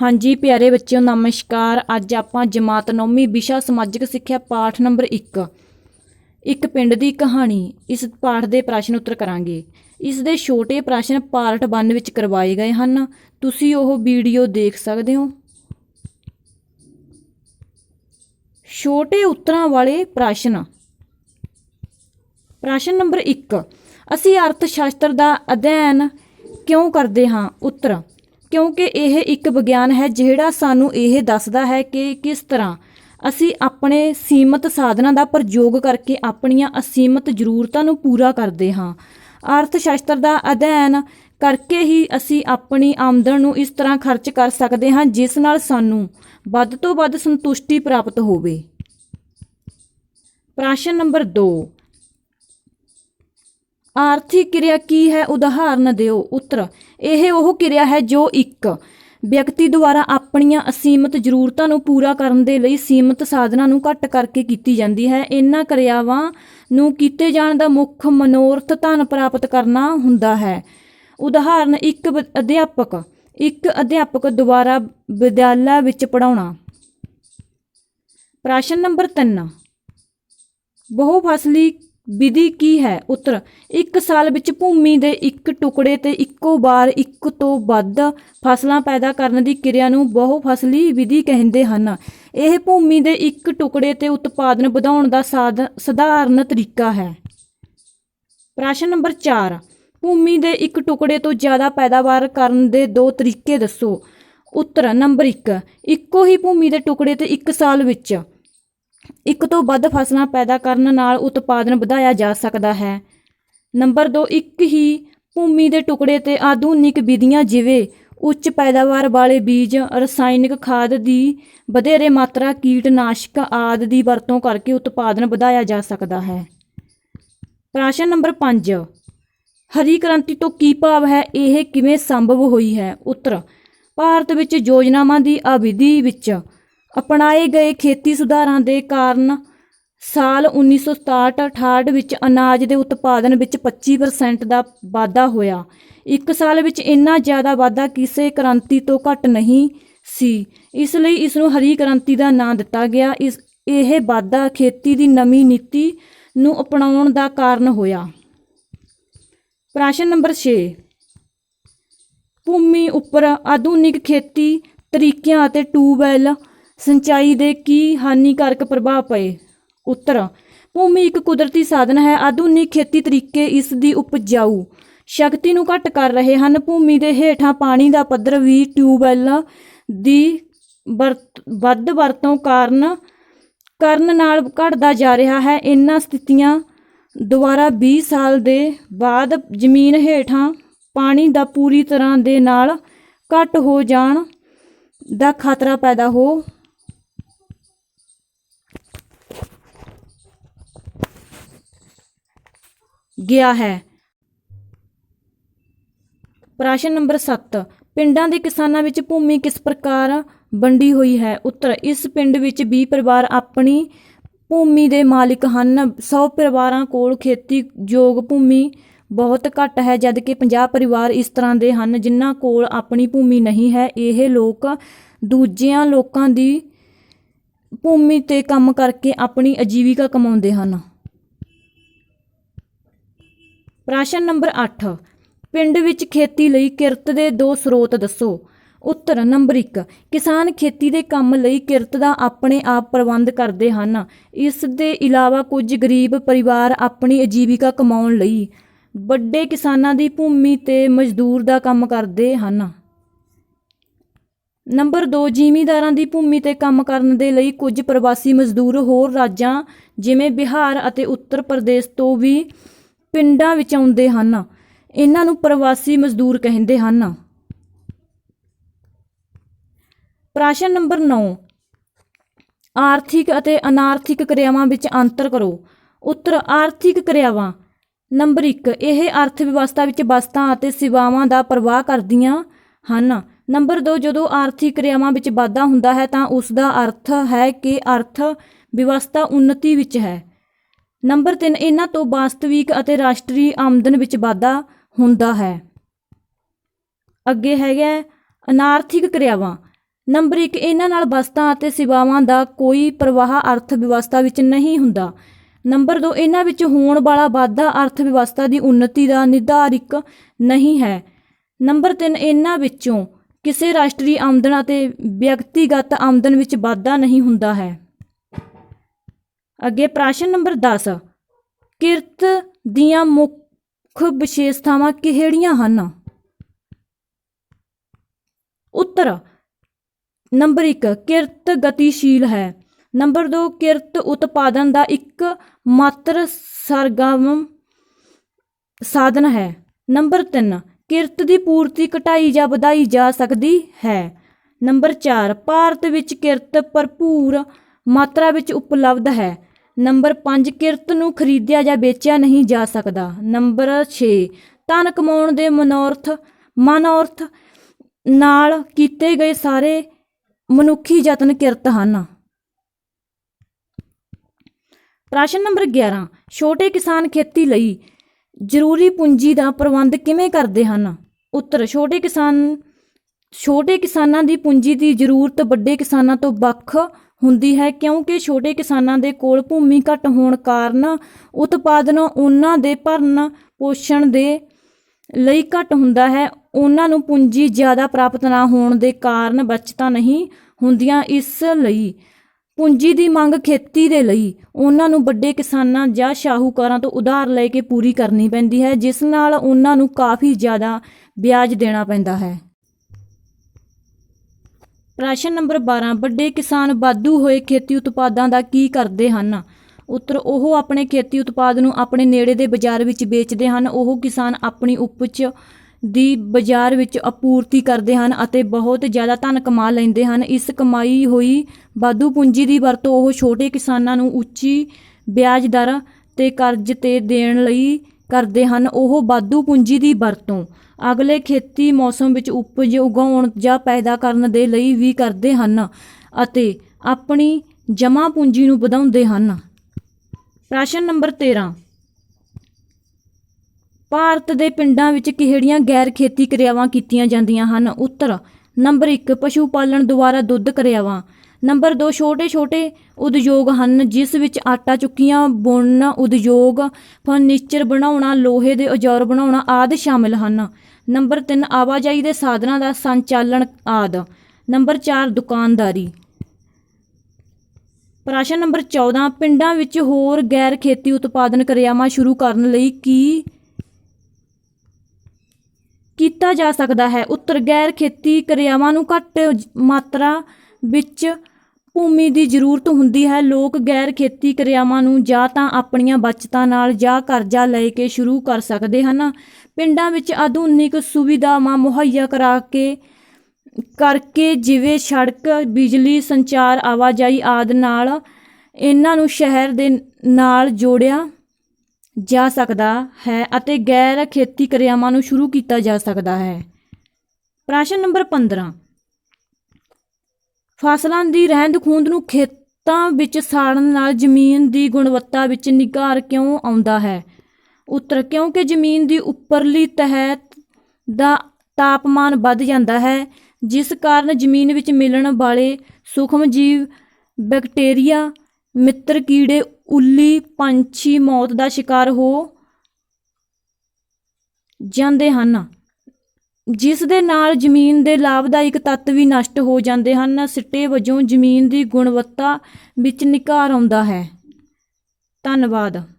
ਹਾਂਜੀ, ਪਿਆਰੇ ਬੱਚਿਓ, ਨਮਸਕਾਰ। ਅੱਜ ਆਪਾਂ ਜਮਾਤ ਨੌਵੀਂ ਵਿਸ਼ਾ ਸਮਾਜਿਕ ਸਿੱਖਿਆ ਪਾਠ ਨੰਬਰ 1 ਇੱਕ ਪਿੰਡ ਦੀ ਕਹਾਣੀ। ਇਸ ਪਾਠ ਦੇ ਪ੍ਰਸ਼ਨ ਉੱਤਰ ਕਰਾਂਗੇ। ਇਸ ਦੇ ਛੋਟੇ ਪ੍ਰਸ਼ਨ ਪਾਰਟ 1 ਵਿੱਚ ਕਰਵਾਏ ਗਏ ਹਨ। ਤੁਸੀਂ ਉਹ ਵੀਡੀਓ ਦੇਖ ਸਕਦੇ ਹੋ। ਛੋਟੇ ਉੱਤਰਾਂ ਵਾਲੇ ਪ੍ਰਸ਼ਨ। ਪ੍ਰਸ਼ਨ ਨੰਬਰ 1 ਅਸੀਂ ਅਰਥ ਸ਼ਾਸਤਰ ਦਾ ਅਧਿਐਨ ਕਿਉਂ ਕਰਦੇ ਹਾਂ? ਉੱਤਰ। ਕਿਉਂਕਿ ਇਹ ਇੱਕ ਵਿਗਿਆਨ ਹੈ ਜਿਹੜਾ ਸਾਨੂੰ ਇਹ ਦੱਸਦਾ ਹੈ ਕਿ ਕਿਸ ਤਰ੍ਹਾਂ ਅਸੀਂ ਆਪਣੇ ਸੀਮਤ ਸਾਧਨਾਂ ਦਾ ਪ੍ਰਯੋਗ ਕਰਕੇ ਆਪਣੀਆਂ ਅਸੀਮਤ ਜ਼ਰੂਰਤਾਂ ਨੂੰ ਪੂਰਾ ਕਰਦੇ ਹਾਂ। ਅਰਥ ਸ਼ਾਸਤਰ ਦਾ ਅਧਿਐਨ ਕਰਕੇ ਹੀ ਅਸੀਂ ਆਪਣੀ ਆਮਦਨ ਨੂੰ ਇਸ ਤਰ੍ਹਾਂ ਖਰਚ ਕਰ ਸਕਦੇ ਹਾਂ, ਜਿਸ ਨਾਲ ਸਾਨੂੰ ਵੱਧ ਤੋਂ ਵੱਧ ਸੰਤੁਸ਼ਟੀ ਪ੍ਰਾਪਤ ਹੋਵੇ। ਪ੍ਰਸ਼ਨ ਨੰਬਰ 2 ਆਰਥਿਕ ਕਿਰਿਆ ਕੀ ਹੈ? ਉਦਾਹਰਨ ਦਿਓ। ਉੱਤਰ। ਇਹ ਉਹ ਕਿਰਿਆ ਹੈ ਜੋ ਇੱਕ ਵਿਅਕਤੀ ਦੁਆਰਾ ਆਪਣੀਆਂ ਅਸੀਮਤ ਜ਼ਰੂਰਤਾਂ ਨੂੰ ਪੂਰਾ ਕਰਨ ਦੇ ਲਈ ਸੀਮਤ ਸਾਧਨਾਂ ਨੂੰ ਘੱਟ ਕਰਕੇ ਕੀਤੀ ਜਾਂਦੀ ਹੈ। ਇਹਨਾਂ ਕਿਰਿਆਵਾਂ ਨੂੰ ਕੀਤੇ ਜਾਣ ਦਾ ਮੁੱਖ ਮਨੋਰਥ ਧਨ ਪ੍ਰਾਪਤ ਕਰਨਾ ਹੁੰਦਾ ਹੈ। ਉਦਾਹਰਨ, ਇੱਕ ਵ- ਅਧਿਆਪਕ। ਇੱਕ ਅਧਿਆਪਕ ਦੁਆਰਾ ਵਿਦਿਆਲਿਆ ਵਿੱਚ ਪੜਾਉਣਾ ਪ੍ਰਸ਼ਨ ਨੰਬਰ 3 ਬਹੁ ਫਸਲੀ ਵਿਧੀ ਕੀ ਹੈ? ਉੱਤਰ, ਇੱਕ ਸਾਲ ਵਿੱਚ ਭੂਮੀ ਦੇ ਇੱਕ ਟੁਕੜੇ ਤੇ ਇੱਕੋ ਵਾਰ ਇੱਕ ਤੋਂ ਵੱਧ ਫਸਲਾਂ ਪੈਦਾ ਕਰਨ ਦੀ ਕਿਰਿਆ ਨੂੰ ਬਹੁ ਫਸਲੀ ਵਿਧੀ ਕਹਿੰਦੇ ਹਨ। ਇਹ ਭੂਮੀ ਦੇ ਇੱਕ ਟੁਕੜੇ ਤੇ ਉਤਪਾਦਨ ਵਧਾਉਣ ਦਾ ਸਾਧ- ਸਧਾਰਨ ਤਰੀਕਾ ਹੈ। ਪ੍ਰਸ਼ਨ ਨੰਬਰ 4 ਭੂਮੀ ਦੇ ਇੱਕ ਟੁਕੜੇ ਤੋਂ ਜ਼ਿਆਦਾ ਪੈਦਾਵਾਰ ਕਰਨ ਦੇ ਦੋ ਤਰੀਕੇ ਦੱਸੋ। ਉੱਤਰ, ਨੰਬਰ 1 ਇੱਕੋ ਹੀ ਭੂਮੀ ਦੇ ਟੁਕੜੇ ਤੇ ਇੱਕ ਸਾਲ ਵਿੱਚ। ਇੱਕ ਤੋਂ ਵੱਧ ਫਸਲਾਂ ਪੈਦਾ ਕਰਨ ਨਾਲ ਉਤਪਾਦਨ ਵਧਾਇਆ ਜਾ ਸਕਦਾ ਹੈ। ਨੰਬਰ 2 ਇੱਕ ਹੀ ਭੂਮੀ ਦੇ ਟੁਕੜੇ ਤੇ ਆਧੁਨਿਕ ਵਿਧੀਆਂ ਜਿਵੇਂ ਉੱਚ ਪੈਦਾਵਾਰ ਵਾਲੇ ਬੀਜ, ਰਸਾਇਣਿਕ ਖਾਦ ਦੀ ਵਧੇਰੇ ਮਾਤਰਾ, ਕੀਟਨਾਸ਼ਕ ਆਦਿ ਦੀ ਵਰਤੋਂ ਕਰਕੇ ਉਤਪਾਦਨ ਵਧਾਇਆ ਜਾ ਸਕਦਾ ਹੈ। ਪ੍ਰਸ਼ਨ ਨੰਬਰ 5 ਹਰੀ ਕ੍ਰਾਂਤੀ ਤੋਂ ਕੀ ਭਾਵ ਹੈ? ਇਹ ਕਿਵੇਂ ਸੰਭਵ ਹੋਈ ਹੈ? ਉੱਤਰ, ਭਾਰਤ ਵਿੱਚ ਯੋਜਨਾਵਾਂ ਦੀ ਅਵਧੀ ਵਿੱਚ ਅਪਣਾਏ ਗਏ ਖੇਤੀ ਸੁਧਾਰਾਂ ਦੇ ਕਾਰਨ ਸਾਲ 1967-68 ਵਿੱਚ ਅਨਾਜ ਦੇ ਉਤਪਾਦਨ ਵਿੱਚ 25% ਦਾ ਵਾਧਾ ਹੋਇਆ। ਇੱਕ ਸਾਲ ਵਿੱਚ ਇੰਨਾ ਜ਼ਿਆਦਾ ਵਾਧਾ ਕਿਸੇ ਕ੍ਰਾਂਤੀ ਤੋਂ ਘੱਟ ਨਹੀਂ ਸੀ। ਇਸ ਲਈ ਇਸ ਨੂੰ ਹਰੀ ਕ੍ਰਾਂਤੀ ਦਾ ਨਾਂ ਦਿੱਤਾ ਗਿਆ। ਇਸ, ਇਹ ਵਾਧਾ ਖੇਤੀ ਦੀ ਨਵੀਂ ਨੀਤੀ ਨੂੰ ਅਪਣਾਉਣ ਦਾ ਕਾਰਨ ਹੋਇਆ। ਪ੍ਰਸ਼ਨ ਨੰਬਰ 6 ਭੂਮੀ ਉੱਪਰ ਆਧੁਨਿਕ ਖੇਤੀ ਤਰੀਕਿਆਂ ਅਤੇ ਟਿਊਬਵੈੱਲ ਸਿੰਚਾਈ ਦੇ ਕੀ ਹਾਨੀਕਾਰਕ ਪ੍ਰਭਾਵ ਪਏ? ਉੱਤਰ, ਭੂਮੀ ਇੱਕ ਕੁਦਰਤੀ ਸਾਧਨ ਹੈ, ਆਧੁਨਿਕ ਖੇਤੀ ਤਰੀਕੇ ਇਸ ਦੀ ਉਪਜਾਊ। ਸ਼ਕਤੀ ਨੂੰ ਘੱਟ ਕਰ ਰਹੇ ਹਨ, ਭੂਮੀ ਦੇ ਹੇਠਾਂ ਪਾਣੀ ਦਾ ਪੱਧਰ ਵੀ ਟਿਊਬਵੈੱਲ ਦੀ ਵਰਤ- ਵੱਧ ਵਰਤੋਂ ਕਾਰਨ, ਕਰਨ ਨਾਲ ਘਟਦਾ ਜਾ ਰਿਹਾ ਹੈ। ਇਨ੍ਹਾਂ ਸਥਿਤੀਆਂ ਦੁਆਰਾ 20 ਸਾਲ ਦੇ ਬਾਅਦ ਜ਼ਮੀਨ ਹੇਠਾਂ ਪਾਣੀ ਦਾ ਪੂਰੀ ਤਰ੍ਹਾਂ ਦੇ ਨਾਲ ਘੱਟ ਹੋ ਜਾਣ ਦਾ ਖਤਰਾ ਪੈਦਾ ਹੋ ਗਿਆ ਹੈ। ਪ੍ਰਸ਼ਨ ਨੰਬਰ 7 ਪਿੰਡਾਂ ਦੇ ਕਿਸਾਨਾਂ ਵਿੱਚ ਭੂਮੀ ਕਿਸ ਪ੍ਰਕਾਰ ਵੰਡੀ ਹੋਈ ਹੈ? ਉੱਤਰ, ਇਸ ਪਿੰਡ ਵਿੱਚ 20 ਪਰਿਵਾਰ ਆਪਣੀ ਭੂਮੀ ਦੇ ਮਾਲਿਕ ਹਨ। 100 ਪਰਿਵਾਰਾਂ ਕੋਲ ਖੇਤੀਯੋਗ ਭੂਮੀ ਬਹੁਤ ਘੱਟ ਹੈ, ਜਦਕਿ 50 ਪਰਿਵਾਰ ਇਸ ਤਰ੍ਹਾਂ ਦੇ ਹਨ ਜਿਨ੍ਹਾਂ ਕੋਲ ਆਪਣੀ ਭੂਮੀ ਨਹੀਂ ਹੈ। ਇਹ ਲੋਕ ਦੂਜਿਆਂ ਲੋਕਾਂ ਦੀ ਭੂਮੀ ਤੇ ਕੰਮ ਕਰਕੇ ਆਪਣੀ ਆਜੀਵਿਕਾ ਕਮਾਉਂਦੇ ਹਨ। ਪ੍ਰਸ਼ਨ ਨੰਬਰ 8 ਪਿੰਡ ਵਿੱਚ ਖੇਤੀ ਲਈ ਕਿਰਤ ਦੇ ਦੋ ਸਰੋਤ ਦੱਸੋ। ਉੱਤਰ ਨੰਬਰ 1 ਕਿਸਾਨ ਖੇਤੀ ਦੇ ਕੰਮ ਲਈ ਕਿਰਤ ਦਾ ਆਪਣੇ ਆਪ ਪ੍ਰਬੰਧ ਕਰਦੇ ਹਨ। ਇਸ ਦੇ ਇਲਾਵਾ ਕੁਝ ਗਰੀਬ ਪਰਿਵਾਰ ਆਪਣੀ ਆਜੀਵਿਕਾ ਕਮਾਉਣ ਲਈ ਵੱਡੇ ਕਿਸਾਨਾਂ ਦੀ ਭੂਮੀ ਤੇ ਮਜ਼ਦੂਰ ਦਾ ਕੰਮ ਕਰਦੇ ਹਨ। ਨੰਬਰ 2 ਜ਼ਿਮੀਂਦਾਰਾਂ ਦੀ ਭੂਮੀ ਤੇ ਕੰਮ ਕਰਨ ਦੇ ਲਈ ਕੁਝ ਪ੍ਰਵਾਸੀ ਮਜ਼ਦੂਰ ਹੋਰ ਰਾਜਾਂ, ਜਿਵੇਂ ਬਿਹਾਰ ਅਤੇ ਉੱਤਰ ਪ੍ਰਦੇਸ਼ ਤੋਂ ਵੀ ਪਿੰਡਾਂ ਵਿੱਚ ਆਉਂਦੇ ਹਨ। ਇਹਨਾਂ ਨੂੰ ਪ੍ਰਵਾਸੀ ਮਜ਼ਦੂਰ ਕਹਿੰਦੇ ਹਨ। ਪ੍ਰਸ਼ਨ ਨੰਬਰ 9 ਆਰਥਿਕ ਅਤੇ ਅਨਾਰਥਿਕ ਕਿਰਿਆਵਾਂ ਵਿੱਚ ਅੰਤਰ ਕਰੋ। ਉੱਤਰ, ਆਰਥਿਕ ਕਿਰਿਆਵਾਂ। ਨੰਬਰ 1 ਇਹ ਅਰਥ ਵਿਵਸਥਾ ਵਿੱਚ ਵਸਤਾਂ ਅਤੇ ਸੇਵਾਵਾਂ ਦਾ ਪ੍ਰਵਾਹ ਕਰਦੀਆਂ ਹਨ। ਨੰਬਰ 2 ਜਦੋਂ ਆਰਥਿਕ ਕਿਰਿਆਵਾਂ ਵਿੱਚ ਵਾਧਾ ਹੁੰਦਾ ਹੈ ਤਾਂ ਉਸ ਦਾ ਅਰਥ ਹੈ ਕਿ ਅਰਥ ਵਿਵਸਥਾ ਉન્નਤੀ ਵਿੱਚ ਹੈ। ਨੰਬਰ 3 ਇਹਨਾਂ ਤੋਂ ਵਾਸਤਵਿਕ ਅਤੇ ਰਾਸ਼ਟਰੀ ਆਮਦਨ ਵਿੱਚ ਵਾਧਾ ਹੁੰਦਾ ਹੈ। ਅੱਗੇ ਹੈਗਾ ਅਨਾਰਥਿਕ ਕਿਰਿਆਵਾਂ। ਨੰਬਰ 1 ਇਹਨਾਂ ਨਾਲ ਵਸਤਾਂ ਅਤੇ ਸੇਵਾਵਾਂ ਦਾ ਕੋਈ ਪ੍ਰਵਾਹ ਅਰਥ ਵਿਵਸਥਾ ਵਿੱਚ ਨਹੀਂ ਹੁੰਦਾ। ਨੰਬਰ 2 ਇਹਨਾਂ ਵਿੱਚ ਹੋਣ ਵਾਲਾ ਵਾਧਾ ਅਰਥ ਵਿਵਸਥਾ ਦੀ ਉન્નਤੀ ਦਾ ਨਿਰਧਾਰਿਕ ਨਹੀਂ ਹੈ। ਨੰਬਰ 3 ਇਹਨਾਂ ਵਿੱਚੋਂ ਕਿਸੇ ਰਾਸ਼ਟਰੀ ਆਮਦਨ ਅਤੇ ਵਿਅਕਤੀਗਤ ਆਮਦਨ ਵਿੱਚ ਵਾਧਾ ਨਹੀਂ ਹੁੰਦਾ ਹੈ। ਅੱਗੇ ਪ੍ਰਸ਼ਨ ਨੰਬਰ 10 ਕਿਰਤ ਦੀਆਂ ਮੁੱਖ ਵਿਸ਼ੇਸ਼ਤਾਵਾਂ ਕਿਹੜੀਆਂ ਹਨ? ਉੱਤਰ ਨੰਬਰ 1 ਕਿਰਤ ਗਤੀਸ਼ੀਲ ਹੈ। ਨੰਬਰ 2 ਕਿਰਤ ਉਤਪਾਦਨ ਦਾ ਇੱਕ ਮਾਤਰ ਸਰਗਮ ਸਾਧਨ ਹੈ। ਨੰਬਰ 3 ਕਿਰਤ ਦੀ ਪੂਰਤੀ ਘਟਾਈ ਜਾਂ ਵਧਾਈ ਜਾ ਸਕਦੀ ਹੈ। ਨੰਬਰ 4 ਭਾਰਤ ਵਿੱਚ ਕਿਰਤ ਭਰਪੂਰ ਮਾਤਰਾ ਵਿੱਚ ਉਪਲਬਧ ਹੈ। ਨੰਬਰ 5 ਕਿਰਤ ਨੂੰ ਖਰੀਦਿਆ ਜਾਂ ਵੇਚਿਆ ਨਹੀਂ ਜਾ ਸਕਦਾ। ਨੰਬਰ 6 ਧਨ ਕਮਾਉਣ ਦੇ ਮਨੋਰਥ ਮਨੋਰਥ ਨਾਲ ਕੀਤੇ ਗਏ ਸਾਰੇ ਮਨੁੱਖੀ ਯਤਨ ਕਿਰਤ ਹਨ। ਪ੍ਰਸ਼ਨ ਨੰਬਰ 11 ਛੋਟੇ ਕਿਸਾਨ ਖੇਤੀ ਲਈ ਜ਼ਰੂਰੀ ਪੂੰਜੀ ਦਾ ਪ੍ਰਬੰਧ ਕਿਵੇਂ ਕਰਦੇ ਹਨ? ਉੱਤਰ, ਛੋਟੇ ਕਿਸਾਨ, ਛੋਟੇ ਕਿਸਾਨਾਂ ਦੀ ਪੂੰਜੀ ਦੀ ਜ਼ਰੂਰਤ ਵੱਡੇ ਕਿਸਾਨਾਂ ਤੋਂ ਵੱਖ ਹੁੰਦੀ ਹੈ ਕਿਉਂਕਿ ਛੋਟੇ ਕਿਸਾਨਾਂ ਦੇ ਕੋਲ ਭੂਮੀ ਘੱਟ ਹੋਣ ਕਾਰਨ ਉਤਪਾਦਨ ਉਹਨਾਂ ਦੇ ਭਰਨ ਪੋਸ਼ਣ ਦੇ ਲਈ ਘੱਟ ਹੁੰਦਾ ਹੈ। ਉਹਨਾਂ ਨੂੰ ਪੂੰਜੀ ਜ਼ਿਆਦਾ ਪ੍ਰਾਪਤ ਨਾ ਹੋਣ ਦੇ ਕਾਰਨ ਬਚਤਾਂ ਨਹੀਂ ਹੁੰਦੀਆਂ ਇਸ ਲਈ। ਪੂੰਜੀ ਦੀ ਮੰਗ ਖੇਤੀ ਦੇ ਲਈ। ਉਹਨਾਂ ਨੂੰ ਵੱਡੇ ਕਿਸਾਨਾਂ ਜਾਂ ਸ਼ਾਹੂਕਾਰਾਂ ਤੋਂ ਉਧਾਰ ਲੈ ਕੇ ਪੂਰੀ ਕਰਨੀ ਪੈਂਦੀ ਹੈ, ਜਿਸ ਨਾਲ ਉਹਨਾਂ ਨੂੰ ਕਾਫੀ ਜ਼ਿਆਦਾ ਵਿਆਜ ਦੇਣਾ ਪੈਂਦਾ ਹੈ। ਪ੍ਰਸ਼ਨ ਨੰਬਰ 12 ਵੱਡੇ ਕਿਸਾਨ ਵਾਧੂ ਹੋਏ ਖੇਤੀ ਉਤਪਾਦਾਂ ਦਾ ਕੀ ਕਰਦੇ ਹਨ? ਉੱਤਰ ਉਹ ਆਪਣੇ ਖੇਤੀ ਉਤਪਾਦ ਨੂੰ ਆਪਣੇ ਨੇੜੇ ਦੇ ਬਾਜ਼ਾਰ ਵਿੱਚ ਵੇਚਦੇ ਹਨ, ਉਹ ਕਿਸਾਨ ਆਪਣੀ ਉਪਜ ਦੀ ਬਾਜ਼ਾਰ ਵਿੱਚ ਆਪੂਰਤੀ ਕਰਦੇ ਹਨ ਅਤੇ ਬਹੁਤ ਜ਼ਿਆਦਾ ਧਨ ਕਮਾ ਲੈਂਦੇ ਹਨ। ਇਸ ਕਮਾਈ ਹੋਈ ਵਾਧੂ ਪੂੰਜੀ ਦੀ ਵਰਤੋਂ ਉਹ ਛੋਟੇ ਕਿਸਾਨਾਂ ਨੂੰ ਉੱਚੀ ਵਿਆਜ ਦਰ ਤੇ ਕਰਜ਼ ਤੇ ਦੇਣ ਲਈ ਕਰਦੇ ਹਨ, ਉਹ ਵਾਧੂ ਪੂੰਜੀ ਦੀ ਵਰਤੋਂ। ਅਗਲੇ ਖੇਤੀ ਮੌਸਮ ਵਿੱਚ ਉਪਜ ਉਗਾਉਣ ਜਾਂ ਪੈਦਾ ਕਰਨ ਦੇ ਲਈ ਵੀ ਕਰਦੇ ਹਨ ਅਤੇ ਆਪਣੀ ਜਮ੍ਹਾਂ ਪੂੰਜੀ ਨੂੰ ਵਧਾਉਂਦੇ ਹਨ। ਪ੍ਰਸ਼ਨ ਨੰਬਰ 13 ਭਾਰਤ ਦੇ ਪਿੰਡਾਂ ਵਿੱਚ ਕਿਹੜੀਆਂ ਗੈਰ ਖੇਤੀ ਕਿਰਿਆਵਾਂ ਕੀਤੀਆਂ ਜਾਂਦੀਆਂ ਹਨ? ਉੱਤਰ, ਨੰਬਰ 1 ਪਸ਼ੂ ਪਾਲਣ ਦੁਆਰਾ ਦੁੱਧ ਕਿਰਿਆਵਾਂ। ਨੰਬਰ 2 ਛੋਟੇ-ਛੋਟੇ ਉਦਯੋਗ ਹਨ, ਜਿਸ ਵਿੱਚ ਆਟਾ ਚੁੱਕੀਆਂ, ਬੁਣਨ, ਉਦਯੋਗ, ਫਰਨੀਚਰ ਬਣਾਉਣਾ, ਲੋਹੇ ਦੇ ਔਜ਼ਾਰ ਬਣਾਉਣਾ ਆਦਿ ਸ਼ਾਮਿਲ ਹਨ। ਨੰਬਰ 3 ਆਵਾਜਾਈ ਦੇ ਸਾਧਨਾਂ ਦਾ ਸੰਚਾਲਨ ਆਦਿ। ਨੰਬਰ 4 ਦੁਕਾਨਦਾਰੀ। ਪ੍ਰਸ਼ਨ ਨੰਬਰ 14 ਪਿੰਡਾਂ ਵਿੱਚ ਹੋਰ ਗੈਰ ਖੇਤੀ ਉਤਪਾਦਨ ਕਿਰਿਆਵਾਂ ਸ਼ੁਰੂ ਕਰਨ ਲਈ ਕੀ ਕੀਤਾ ਜਾ ਸਕਦਾ ਹੈ? ਉੱਤਰ, ਗੈਰ ਖੇਤੀ ਕਿਰਿਆਵਾਂ ਨੂੰ ਘੱਟ ਮਾਤਰਾ ਵਿੱਚ ਭੂਮੀ ਦੀ ਜ਼ਰੂਰਤ ਹੁੰਦੀ ਹੈ। ਲੋਕ ਗੈਰ ਖੇਤੀ ਕਿਰਿਆਵਾਂ ਨੂੰ ਜਾਂ ਤਾਂ ਆਪਣੀਆਂ ਬਚਤਾਂ ਨਾਲ ਜਾਂ ਕਰਜ਼ਾ ਲੈ ਕੇ ਸ਼ੁਰੂ ਕਰ ਸਕਦੇ ਹਨ। ਪਿੰਡਾਂ ਵਿੱਚ ਆਧੁਨਿਕ ਸੁਵਿਧਾਵਾਂ ਮੁਹੱਈਆ ਕਰਾ ਕੇ ਕਰਕੇ ਜਿਵੇਂ ਸੜਕ, ਬਿਜਲੀ, ਸੰਚਾਰ, ਆਵਾਜਾਈ ਆਦਿ ਨਾਲ ਇਹਨਾਂ ਨੂੰ ਸ਼ਹਿਰ ਦੇ ਨਾਲ ਜੋੜਿਆ ਜਾ ਸਕਦਾ ਹੈ ਅਤੇ ਗੈਰ ਖੇਤੀ ਕਿਰਿਆਵਾਂ ਨੂੰ ਸ਼ੁਰੂ ਕੀਤਾ ਜਾ ਸਕਦਾ ਹੈ। ਪ੍ਰਸ਼ਨ ਨੰਬਰ 15 ਫਸਲਾਂ ਦੀ ਰਹਿੰਦ ਖੂੰਹਦ ਨੂੰ ਖੇਤਾਂ ਵਿੱਚ ਸਾੜਨ ਨਾਲ ਜ਼ਮੀਨ ਦੀ ਗੁਣਵੱਤਾ ਵਿੱਚ ਨਿਘਾਰ ਕਿਉਂ ਆਉਂਦਾ ਹੈ? ਉੱਤਰ, ਕਿਉਂਕਿ ਜ਼ਮੀਨ ਦੀ ਉੱਪਰਲੀ ਤਹਿ ਦਾ ਤਾਪਮਾਨ ਵੱਧ ਜਾਂਦਾ ਹੈ, ਜਿਸ ਕਾਰਨ ਜ਼ਮੀਨ ਵਿੱਚ ਮਿਲਣ ਵਾਲੇ ਸੂਖਮ ਜੀਵ, ਬੈਕਟੀਰੀਆ, ਮਿੱਤਰ ਕੀੜੇ, ਉੱਲੀ, ਪੰਛੀ ਮੌਤ ਦਾ ਸ਼ਿਕਾਰ ਹੋ ਜਾਂਦੇ ਹਨ। ਜਿਸ ਦੇ ਨਾਲ ਜ਼ਮੀਨ ਦੇ ਲਾਭਦਾਇਕ ਤੱਤ ਵੀ ਨਸ਼ਟ ਹੋ ਜਾਂਦੇ ਹਨ, ਸਿੱਟੇ ਵਜੋਂ ਜ਼ਮੀਨ ਦੀ ਗੁਣਵੱਤਾ ਵਿੱਚ ਨਿਘਾਰ ਆਉਂਦਾ ਹੈ। ਧੰਨਵਾਦ।